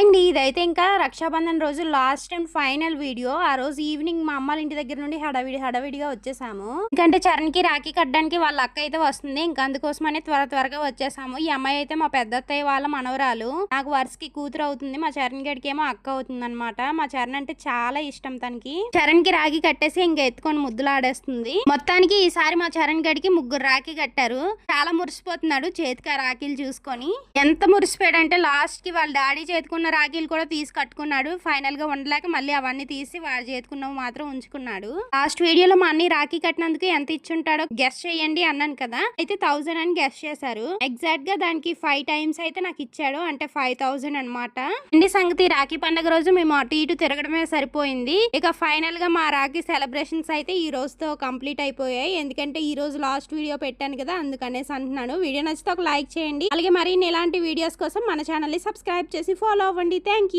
And ఇదైతే ఇంకా రక్షాబంధన్ రోజు లాస్ట్ అండ్ ఫైనల్ వీడియో. ఆ రోజు ఈవినింగ్ మా అమ్మాళ్ళ ఇంటి దగ్గర నుండి హడవిడి హడవిడిగా వచ్చేసాము. ఎందుకంటే చరణ్కి రాఖీ కట్టడానికి వాళ్ళ అక్క అయితే వస్తుంది. ఇంకా అందుకోసమనే త్వర త్వరగా వచ్చేసాము. ఈ అమ్మాయి అయితే మా పెద్ద అత్తయ్య వాళ్ళ మనవరాలు. నాకు వరుసకి కూతురు అవుతుంది. మా చరణ్ గడికి ఏమో అక్క అవుతుంది అనమాట మా చరణ్ అంటే చాలా ఇష్టం తనకి. చరణ్కి రాఖీ కట్టేసి ఇంకా ఎత్తుకొని ముద్దులు ఆడేస్తుంది మొత్తానికి ఈసారి మా చరణ్ గడికి ముగ్గురు రాఖీ కట్టారు. చాలా మురిసిపోతున్నాడు చేతికి ఆ రాఖీలు చూసుకొని. ఎంత మురిసిపోయాడంటే లాస్ట్కి వాళ్ళ డాడీ చేతుకున్న రాఖీలు కూడా తీసి కట్టుకున్నాడు. ఫైనల్గా ఉండలేక మళ్ళీ అవన్నీ తీసి వాడు చేతుకున్నవి మాత్రం ఉంచుకున్నాడు. లాస్ట్ వీడియోలో మా అన్ని రాఖీ కట్టినందుకు ఎంత ఇచ్చుంటాడో గెస్ట్ చేయండి అన్నాను కదా. అయితే థౌసండ్ అని గెస్ట్ చేశారు. ఎగ్జాక్ట్గా దానికి ఫైవ్ టైమ్స్ అయితే నాకు ఇచ్చాడు. అంటే ఫైవ్ థౌసండ్ అనమాట ఇండి సంగతి రాఖీ పండుగ రోజు మేము అటు ఇటు తిరగడమే సరిపోయింది. ఇక ఫైనల్గా మా రాఖీ సెలబ్రేషన్స్ అయితే ఈ రోజుతో కంప్లీట్ అయిపోయాయి. ఎందుకంటే ఈ రోజు లాస్ట్ వీడియో పెట్టాను కదా అందుకనేసి అంటున్నాను. వీడియో నచ్చితే ఒక లైక్ చేయండి. అలాగే మరిన్ని ఇలాంటి వీడియోస్ కోసం మన ఛానల్ని సబ్స్క్రైబ్ చేసి ఫాలో అవ్వండి. Thank you.